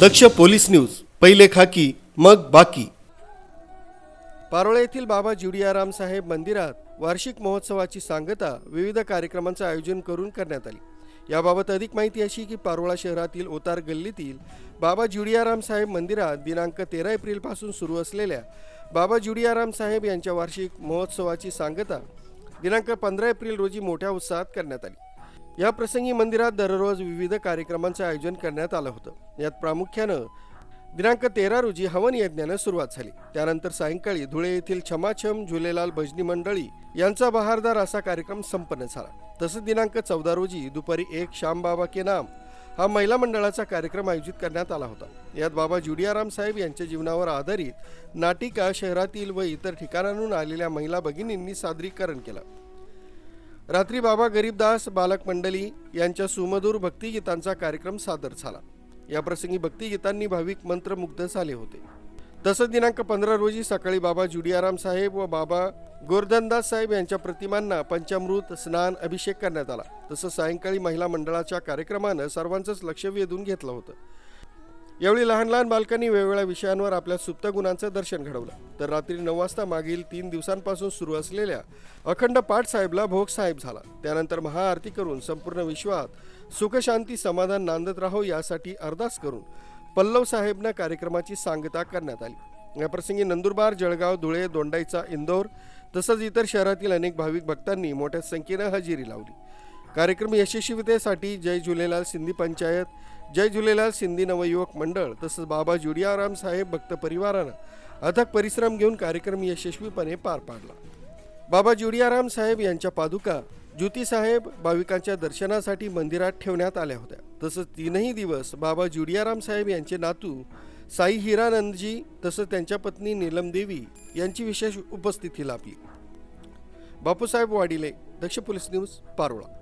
दक्ष police news पहिले खाकी मग बाकी. पारोळे येथील बाबा जुडियाराम साहेब मंदिरात वार्षिक महोत्सवाची सांगता विविध कार्यक्रमांचं आयोजन करून करण्यात आली. याबाबत अधिक माहिती अशी की पारोळा शहरातील ओतार गल्लीतील बाबा जुडियाराम साहेब मंदिरात दिनांक तेरा एप्रिलपासून सुरू असलेल्या बाबा जुडियाराम साहेब यांच्या वार्षिक महोत्सवाची सांगता दिनांक पंधरा एप्रिल रोजी मोठ्या उत्साहात करण्यात आली. या प्रसंगी मंदिरात दररोज विविध कार्यक्रमांचं आयोजन करण्यात आलं होतं. यात प्रामुख्यानं दिनांक तेरा रोजी हवन यज्ञानं सुरुवात झाली. त्यानंतर सायंकाळी धुळे येथील छमाछम झुलेलाल भजनी मंडळी यांचा बहारदार असा कार्यक्रम संपन्न झाला. तसंच दिनांक चौदा रोजी दुपारी एक श्यामबाबा के नाम हा महिला मंडळाचा कार्यक्रम आयोजित करण्यात आला होता. यात बाबा जुडियाराम साहेब यांच्या जीवनावर आधारित नाटिका शहरातील व इतर ठिकाणांहून आलेल्या महिला भगिनींनी सादरीकरण केलं. रात्री बाबा गरीबदास बालक मंडळी यांच्या सुमधूर भक्तिगीतांचा कार्यक्रम सादर झाला. या प्रसंगी भक्तिगीतांनी भाविक मंत्रमुग्ध झाले होते. तसंच दिनांक पंधरा रोजी सकाळी बाबा जुडियाराम साहेब व बाबा गोरधनदास साहेब यांच्या प्रतिमांना पंचामृत स्नान अभिषेक करण्यात आला. तसंच सायंकाळी महिला मंडळाच्या कार्यक्रमानं सर्वांचंच लक्ष वेधून घेतलं होतं. यावेळी लहान लहान बालकांनी वेगवेगळ्या विषयांवर आपल्या सुप्त गुणांचं दर्शन घडवलं. तर रात्री नऊ वाजता मागील तीन दिवसांपासून सुरू असलेल्या अखंड पाठ साहेबला भोग साहेब झाला. त्यानंतर महाआरती करून संपूर्ण विश्वात सुखशांती समाधान नांदत राहो यासाठी अरदास करून पल्लव साहेबनं कार्यक्रमाची सांगता करण्यात आली. या प्रसंगी नंदुरबार जळगाव धुळे दोंडाईचा इंदोर तसंच इतर शहरातील अनेक भाविक भक्तांनी मोठ्या संख्येनं हजेरी लावली. कार्यक्रम यशस्वीतेसाठी जय झुलेलाल सिंधी पंचायत जय झुलेलाल सिंधी नवयुवक मंडळ तसंच बाबा जुडियाराम साहेब भक्त परिवारानं अथक परिश्रम घेऊन कार्यक्रम यशस्वीपणे पार पाडला. बाबा जुडियाराम साहेब यांच्या पादुका ज्योतीसाहेब भाविकांच्या दर्शनासाठी मंदिरात ठेवण्यात आल्या होत्या. तसंच तीनही दिवस बाबा जुडियाराम साहेब यांचे नातू साई हिरानंदजी तसंच त्यांच्या पत्नी नीलम देवी यांची विशेष उपस्थिती लाभली. Bapusaheb Wadile Daksh police news Parola.